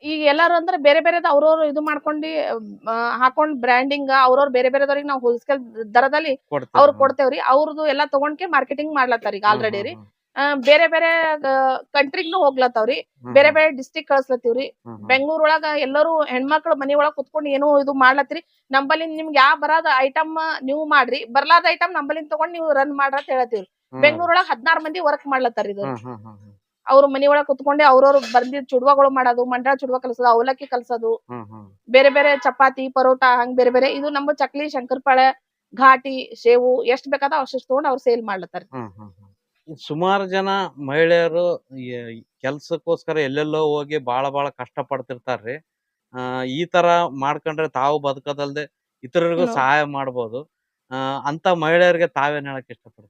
ಈಗ ಎಲ್ಲಾರು ಅಂದ್ರೆ ಬೇರೆ ಬೇರೆದ ಅವ್ರವ್ರು ಇದು ಮಾಡ್ಕೊಂಡು ಹಾಕೊಂಡ್ ಬ್ರ್ಯಾಂಡಿಂಗ್ ಅವ್ರವ್ರು ಬೇರೆ ಬೇರೆದವ್ರಿಗೆ ನಾವು ಹೋಲ್ಸೇಲ್ ದರದಲ್ಲಿ ಅವ್ರು. ಕೊಡ್ತೇವ್ರಿ ಅವ್ರದ್ದು ಎಲ್ಲಾ ತಗೊಂಡ್ಕೆ ಮಾರ್ಕೆಟಿಂಗ್ ಮಾಡ್ಲತ್ತಾರ ಈಗ ಆಲ್ರೆಡಿ ರೀ. ಬೇರೆ ಬೇರೆ ಕಂಟ್ರಿಗ್ನು ಹೋಗ್ಲತ್ತಾವ್ರಿ ಬೇರೆ ಬೇರೆ ಡಿಸ್ಟಿಕ್ ಕಳ್ಸ್ಲತ್ತೀವ್ರಿ ಬೆಂಗಳೂರು ಒಳಗ ಎಲ್ಲರೂ ಹೆಣ್ಮಕ್ಳು ಮನಿ ಒಳಗ ಕುತ್ಕೊಂಡು ಏನೋ ಇದು ಮಾಡ್ಲತ್ತೀರಿ ನಂಬಲ್ಲಿ ನಿಮ್ಗೆ ಯಾವ ಬರಾದ ಐಟಮ್ ನೀವು ಮಾಡ್ರಿ. ಬರ್ಲಾದ ಐಟಮ್ ನಂಬಲಿಂದ ತಗೊಂಡ್ ನೀವು ರನ್ ಮಾಡ್ರ ಅಂತ ಹೇಳತ್ತೀವ್ರಿ ಬೆಂಗಳೂರೊಳಗ ಬೆಂಗಳೂರ್ ಒಳಗ್ ಹದಿನಾರು ಮಂದಿ ವರ್ಕ್ ಮಾಡ್ಲತ್ತಾರ ಇದು. ಅವ್ರ ಮನಿ ಒಳಗ್ ಕುತ್ಕೊಂಡೆ ಅವ್ರವ್ರು ಬಂದಿದ್ ಚುಡ್ವಗಳು ಮಾಡೋದು ಮಂಡ್ರ ಚುಡ್ವ ಕಲಸೋದು ಅವಲಕ್ಕಿ ಕಲಸೋದು. ಬೇರೆ ಬೇರೆ ಚಪಾತಿ ಪರೋಟ ಹಂಗ್ ಬೇರೆ ಬೇರೆ. ಇದು ನಮ್ಮ ಚಕ್ಲಿ ಶಂಕರಪಾಳೆ ಘಾಟಿ ಸೇವು ಎಷ್ಟ್ ಬೇಕಾದ ಅವಶಿಷ್ಟ ತಗೊಂಡ್ ಅವ್ರು ಸೇಲ್ ಮಾಡ್ಲತ್ತಾರ. ಸುಮಾರ್ ಜನ ಮಹಿಳೆಯರು ಕೆಲ್ಸಕ್ಕೋಸ್ಕರ ಎಲ್ಲೆಲ್ಲೋ ಹೋಗಿ ಬಾಳ ಬಾಳ ಕಷ್ಟ ಪಡ್ತಿರ್ತಾರ್ರಿ ಆ ಈ ತರ ಮಾಡ್ಕೊಂಡ್ರೆ ತಾವು ಬದುಕದಲ್ದೆ ಇತರರಿಗೂ ಸಹಾಯ ಮಾಡ್ಬೋದು. ಅಂತ ಮಹಿಳೆಯರಿಗೆ ತಾವೇನ್ ಹೇಳಕ್ ಇಷ್ಟಪಡ್ತೀರಿ?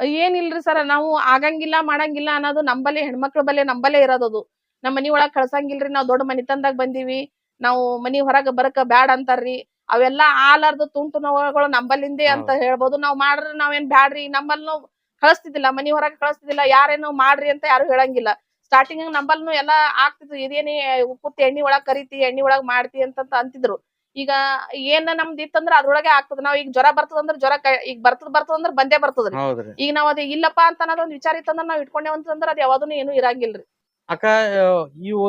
ಏನಿಲ್ರಿ ಸರ್ ನಾವು ಆಗಂಗಿಲ್ಲ ಮಾಡಂಗಿಲ್ಲ ಅನ್ನೋದು ನಂಬಲ್ಲಿ ಹೆಣ್ಮಕ್ಳ ಬಲ್ಲೆ ನಂಬಲ್ಲೇ ಇರೋದದು ನಮ್ಮ ಮನಿ ಒಳಗ್ ಕಳ್ಸಂಗಿಲ್ರಿ ನಾವ್ ದೊಡ್ಡ ಮನಿತನದಾಗ ಬಂದೀವಿ. ನಾವು ಮನಿ ಹೊರಗ ಬರಕ ಬ್ಯಾಡ್ ಅಂತಾರ್ರಿ. ಅವೆಲ್ಲಾ ಆಲಾರ್ದು ತುಂಟು ನೋವುಗಳು ನಂಬಲ್ಲಿಂದೆ ಅಂತ ಹೇಳ್ಬೋದು. ನಾವ್ ಮಾಡ್ರಿ ನಾವೇನ್ ಬ್ಯಾಡ್ರಿ? ನಮ್ಮಲ್ನು ಕಳಿಸ್ತಿದ್ದಿಲ್ಲ ಮನಿ ಹೊರಗೆ ಕಳಸ್ತಿದಿಲ್ಲ ಯಾರೇನೋ ಮಾಡ್ರಿ ಅಂತ ಯಾರು ಹೇಳಂಗಿಲ್ಲ. ಸ್ಟಾರ್ಟಿಂಗ್ ನಂಬಲ್ನು ಎಲ್ಲಾ ಆಗ್ತಿದ್ರು ಇದೇನೇ ಉಪ್ಪುತ್ತಿ ಎಣ್ಣಿ ಒಳಗ್ ಕರಿತಿ ಎಣ್ಣಿ ಒಳಗ್ ಮಾಡ್ತಿ ಅಂತ ಅಂತಿದ್ರು. ಈಗ ಏನ್ ನಮ್ದು ಇತ್ತಂದ್ರ ಅದ್ರೊಳಗೆ ಆಗ್ತದ. ನಾವ್ ಈಗ ಜ್ವರ ಬರ್ತದಂದ್ರ ಜ್ವರ ಈಗ ಬರ್ತದ ಬರ್ತದಂದ್ರ ಬಂದೇ ಬರ್ತದ್ರಿ. ಹೌದ್ರಿ. ಈಗ ನಾವ್ ಅದ ಇಲ್ಲಪ್ಪ ಅಂತ ಅನ್ನೋದ್ ಒಂದ್ ವಿಚಾರ ಇತ್ತಂದ್ರ ನಾವ್ ಇಟ್ಕೊಂಡೇವ್ ಅಂತಂದ್ರ ಅದ್ ಯಾವ್ದನು ಏನು ಇರಂಗಿಲ್ರಿ. ಅಕ್ಕ ಇವು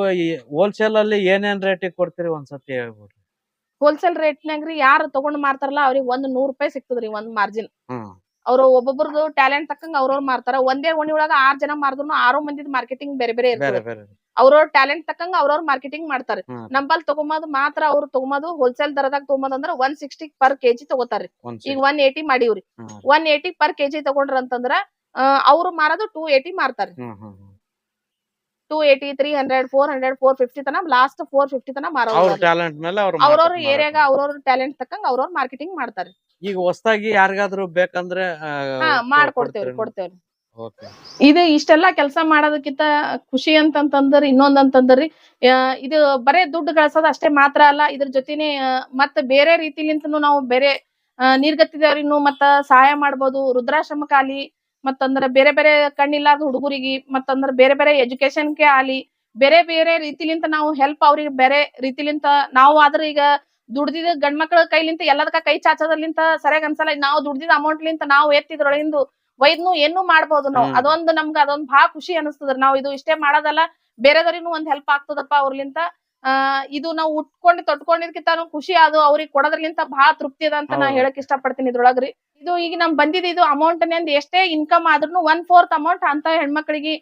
ಹೋಲ್ಸೇಲ್ ಅಲ್ಲಿ ಏನೇನ್ ರೇಟ್ ಕೊಡ್ತೀರಿ ಒಂದ್ಸತಿ ಹೇಳ್ಬಿಡ್ರಿ ಹೋಲ್ಸೇಲ್ ರೇಟ್ನಾಗ್ರಿ ಯಾರು ತಗೊಂಡ್ ಮಾರ್ತಾರಲ್ಲ ಅವ್ರಿಗೆ ಒಂದ್ ನೂರ್ ರೂಪಾಯಿ ಸಿಗ್ತದ್ರಿ ಒಂದ್ ಮಾರ್ಜಿನ್ ಹ್ಮ್. ಅವ್ರು ಒಬ್ಬೊಬ್ರದ್ದು ಟ್ಯಾಲೆಂಟ್ ತಕ್ಕಂಗ ಅವ್ರವ್ರು ಮಾರ್ತಾರ. ಒಂದೇ ಓಣಿ ಒಳಗ ಆರ್ ಜನ ಮಾರಿದ್ರು ಆರು ಮಂದಿದ್ ಮಾರ್ಕೆಟಿಂಗ್ ಬೇರೆ ಬೇರೆ ಬೇರೆ ಇರ್ತದೆ ಬೇರೆ ಅವ್ರವ್ರ ಟ್ಯಾಲೆಂಟ್ ತಕ್ಕಂಗ ಅವ್ರವ್ರ ಮಾರ್ಕೆಟಿಂಗ್ ಮಾಡ್ತಾರೆ. ನಂಬಲ್ ತಗೊಂಬದು ಮಾತ್ರ ಅವ್ರು ತಗೊಂಬದು ಹೋಲ್ಸೇಲ್ ದರದಾಗ ತಗೊಂಬದ್ ಅಂದ್ರ ಒನ್ ಸಿಕ್ಸ್ಟಿ ಪರ್ ಕೆಜಿ ತಗೋತಾರ್ರಿ. ಒಂದ್ ಈಗ ಒನ್ ಏಟಿ ಮಾಡಿವ್ರಿ. ಒನ್ ಏಟಿ ಪರ್ ಕೆಜಿ ತಗೊಂಡ್ರ ಅಂತಂದ್ರ ಅವ್ರು ಮಾರೋದು two eighty ಮಾರ್ತಾರ್ರಿ. Two eighty three hundred four hundred four fifty ತನ ಲಾಸ್ಟ್ ಫೋರ್ ಫಿಫ್ಟಿ ತನ ಅವ್ರವ್ರ ಏರಿಯಾಗ ಅವ್ರವ್ರ ಟ್ಯಾಲೆಂಟ್ ತಕ್ಕಂಗ ಅವ್ರವ್ರ ಮಾರ್ಕೆಟಿಂಗ್ ಮಾಡ್ತಾರೆ ಈಗ ಹೊಸದಾಗಿ ಯಾರಿಗಾದ್ರೂ ಬೇಕಂದ್ರೆ ಹಾ ಮಾಡ್ಕೊಡ್ತೇವ್ರಿ ಕೊಡ್ತೇವ್ರಿ. ಇದು ಇಷ್ಟೆಲ್ಲಾ ಕೆಲಸ ಮಾಡೋದಕ್ಕಿಂತ ಖುಷಿ ಅಂತಂತಂದ್ರಿ ಇನ್ನೊಂದ್ ಅಂತಂದ್ರಿ ಇದು ಬರೇ ದುಡ್ಡು ಗಳಿಸೋದು ಅಷ್ಟೇ ಮಾತ್ರ ಅಲ್ಲ ಇದ್ರ ಜೊತೆನೆ ಮತ್ತ ಬೇರೆ ರೀತಿಲಿಂತನು ನಾವು ಬೇರೆ ಆ, ನಿರ್ಗತಿದವ್ರಿನ್ನು ಮತ್ತ ಸಹಾಯ ಮಾಡ್ಬೋದು ವೃದ್ಧಾಶ್ರಮಕ್ಕೆ ಆಲಿ ಮತ್ತಂದ್ರ ಬೇರೆ ಬೇರೆ ಕಣ್ಣಿಲ್ಲಾರ್ದ ಹುಡುಗರಿಗೆ ಮತ್ತಂದ್ರ ಬೇರೆ ಬೇರೆ ಎಜುಕೇಶನ್ಗೆ ಆಲಿ ಬೇರೆ ಬೇರೆ ರೀತಿಲಿಂತ ನಾವು ಹೆಲ್ಪ್ ಅವ್ರಿಗೆ ಬೇರೆ ರೀತಿಲಿಂತ ನಾವು ಆದ್ರೆ ಈಗ ದುಡ್ದಿದ ಗಂಡ್ಮಕ್ಳ ಕೈಲಿಂತ ಎಲ್ಲದಕ್ಕ ಕೈ ಚಾಚೋದ್ರಲಿಂತ ಸರಿಯಾಗಿ ಅನ್ಸಲ್ಲ ನಾವು ದುಡ್ದಿದ ಅಮೌಂಟ್ ಲಿಂತ ನಾವು ಎತ್ತಿದ್ರೊಳಗಿಂದು ವೈದ್ನು ಏನು ಮಾಡ್ಬೋದು ನಾವು. ಅದೊಂದು ನಮ್ಗ ಅದೊಂದ್ ಬಹಳ ಖುಷಿ ಅನಿಸ್ತದ್ರಿ. ನಾವು ಇದು ಇಷ್ಟೇ ಮಾಡೋದಲ್ಲ ಬೇರೆದವ್ರಿಗೂ ಒಂದ್ ಹೆಲ್ಪ್ ಆಗ್ತದಪ್ಪ ಅವ್ರಲಿಂತ. ಆ ಇದು ನಾವು ಉಟ್ಕೊಂಡು ತೊಟ್ಕೊಂಡಿದ್ಕಿಂತ ಖುಷಿ. ಅದು ಅವ್ರಿಗೆ ಕೊಡೋದ್ರಲಿಂತ ಬಹಳ ತೃಪ್ತಿ ಅದ ಅಂತ ನಾ ಹೇಳಕ್ ಹೇಳಕ್ ಇಷ್ಟಪಡ್ತೀನಿ ಇದ್ರೊಳಗ್ರಿ. ಇದು ಈಗ ನಮ್ ಬಂದಿದ್ ಇದು ಅಮೌಂಟ್ನಿಂದ ಎಷ್ಟೇ ಇನ್ಕಮ್ ಆದ್ರೂ ಒನ್ ಫೋರ್ತ್ ಅಮೌಂಟ್ ಅಂತ ಹೆಣ್ಮಕ್ಳಿಗೆ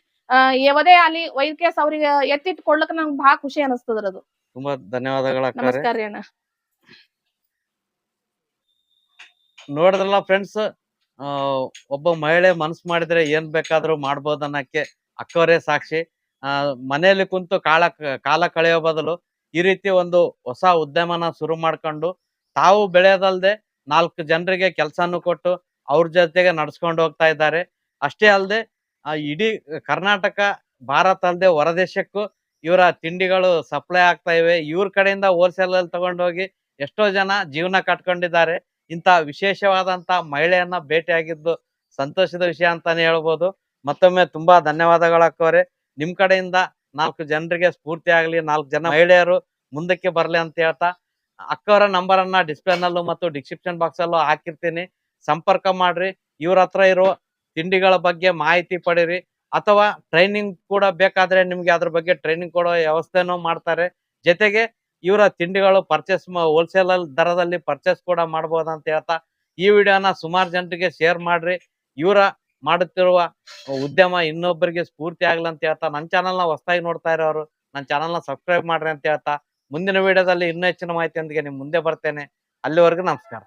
ಯಾವದೇ ಅಲ್ಲಿ ಕೇಸ್ ಅವ್ರಿಗೆ ಎತ್ತಿಟ್ ಕೊಡ್ಲಕ್ ನಂಗೆ ಬಹಳ ಖುಷಿ ಅನಿಸ್ತದ್ರಿ ಅದು. ತುಂಬಾ ಧನ್ಯವಾದಗಳ ನಮಸ್ಕಾರ ರೀ ಅಣ್ಣ. ನೋಡಿದ್ರಲ್ಲ ಫ್ರೆಂಡ್ಸ್ ಒಬ್ಬ ಮಹಿಳೆ ಮನಸ್ಸು ಮಾಡಿದ್ರೆ ಏನ್ ಬೇಕಾದ್ರೂ ಮಾಡ್ಬೋದು ಅನ್ನಕ್ಕೆ ಅಕ್ಕವರೇ ಸಾಕ್ಷಿ. ಮನೆಯಲ್ಲಿ ಕುಂತು ಕಾಲ ಕಾಲ ಕಳೆಯೋ ಬದಲು ಈ ರೀತಿ ಒಂದು ಹೊಸ ಉದ್ಯಮನ ಶುರು ಮಾಡ್ಕೊಂಡು ತಾವು ಬೆಳೆಯೋದಲ್ದೆ ನಾಲ್ಕು ಜನರಿಗೆ ಕೆಲಸನೂ ಕೊಟ್ಟು ಅವ್ರ ಜೊತೆಗೆ ನಡ್ಸ್ಕೊಂಡು ಹೋಗ್ತಾ ಇದ್ದಾರೆ. ಅಷ್ಟೇ ಅಲ್ಲದೆ ಇಡೀ ಕರ್ನಾಟಕ, ಭಾರತ ಅಲ್ಲದೆ ಹೊರದೇಶಕ್ಕೂ ಇವರ ತಿಂಡಿಗಳು ಸಪ್ಲೈ ಆಗ್ತಾ ಇವೆ. ಇವ್ರ ಕಡೆಯಿಂದ ಹೋಲ್ಸೇಲ್ ಅಲ್ಲಿ ತಗೊಂಡೋಗಿ ಎಷ್ಟೋ ಜನ ಜೀವನ ಕಟ್ಕೊಂಡಿದ್ದಾರೆ. ಇಂಥ ವಿಶೇಷವಾದಂತ ಮಹಿಳೆಯನ್ನ ಭೇಟಿಯಾಗಿದ್ದು ಸಂತೋಷದ ವಿಷಯ ಅಂತಾನೆ ಹೇಳ್ಬೋದು. ಮತ್ತೊಮ್ಮೆ ತುಂಬಾ ಧನ್ಯವಾದಗಳು ಹಾಕೋರೆ ನಿಮ್ ಕಡೆಯಿಂದ ನಾಲ್ಕು ಜನರಿಗೆ ಸ್ಫೂರ್ತಿ ಆಗ್ಲಿ, ನಾಲ್ಕು ಜನ ಮಹಿಳೆಯರು ಮುಂದಕ್ಕೆ ಬರ್ಲಿ ಅಂತ ಹೇಳ್ತಾ, ಅಕ್ಕವರ ನಂಬರ್ ಅನ್ನ ಡಿಸ್ಪ್ಲೇ ಮತ್ತು ಡಿಸ್ಕ್ರಿಪ್ಷನ್ ಬಾಕ್ಸ್ ಅಲ್ಲೂ ಹಾಕಿರ್ತೀನಿ. ಸಂಪರ್ಕ ಮಾಡ್ರಿ. ಇವ್ರ ಹತ್ರ ಇರೋ ತಿಂಡಿಗಳ ಬಗ್ಗೆ ಮಾಹಿತಿ ಪಡೀರಿ. ಅಥವಾ ಟ್ರೈನಿಂಗ್ ಕೂಡ ಬೇಕಾದ್ರೆ ನಿಮ್ಗೆ ಅದ್ರ ಬಗ್ಗೆ ಟ್ರೈನಿಂಗ್ ಕೊಡೋ ವ್ಯವಸ್ಥೆನೂ ಮಾಡ್ತಾರೆ. ಜೊತೆಗೆ ಇವರ ತಿಂಡಿಗಳು ಪರ್ಚೇಸ್ ಹೋಲ್ಸೇಲ್ ದರದಲ್ಲಿ ಪರ್ಚೇಸ್ ಕೂಡ ಮಾಡ್ಬೋದು ಅಂತ ಹೇಳ್ತಾ ಈ ವಿಡಿಯೋನ ಸುಮಾರು ಜನರಿಗೆ ಶೇರ್ ಮಾಡ್ರಿ. ಇವರ ಮಾಡುತ್ತಿರುವ ಉದ್ಯಮ ಇನ್ನೊಬ್ಬರಿಗೆ ಸ್ಫೂರ್ತಿ ಆಗ್ಲಿ ಅಂತ ಹೇಳ್ತಾ ನನ್ನ ಚಾನಲ್ನ ಹೊಸದಾಗಿ ನೋಡ್ತಾ ಇರೋರು ನನ್ನ ಚಾನಲ್ನ ಸಬ್ಸ್ಕ್ರೈಬ್ ಮಾಡ್ರಿ ಅಂತ ಹೇಳ್ತಾ, ಮುಂದಿನ ವಿಡಿಯೋದಲ್ಲಿ ಇನ್ನೂ ಹೆಚ್ಚಿನ ಮಾಹಿತಿಯೊಂದಿಗೆ ನಿಮ್ಮ ಮುಂದೆ ಬರ್ತೇನೆ. ಅಲ್ಲಿವರೆಗೂ ನಮಸ್ಕಾರ.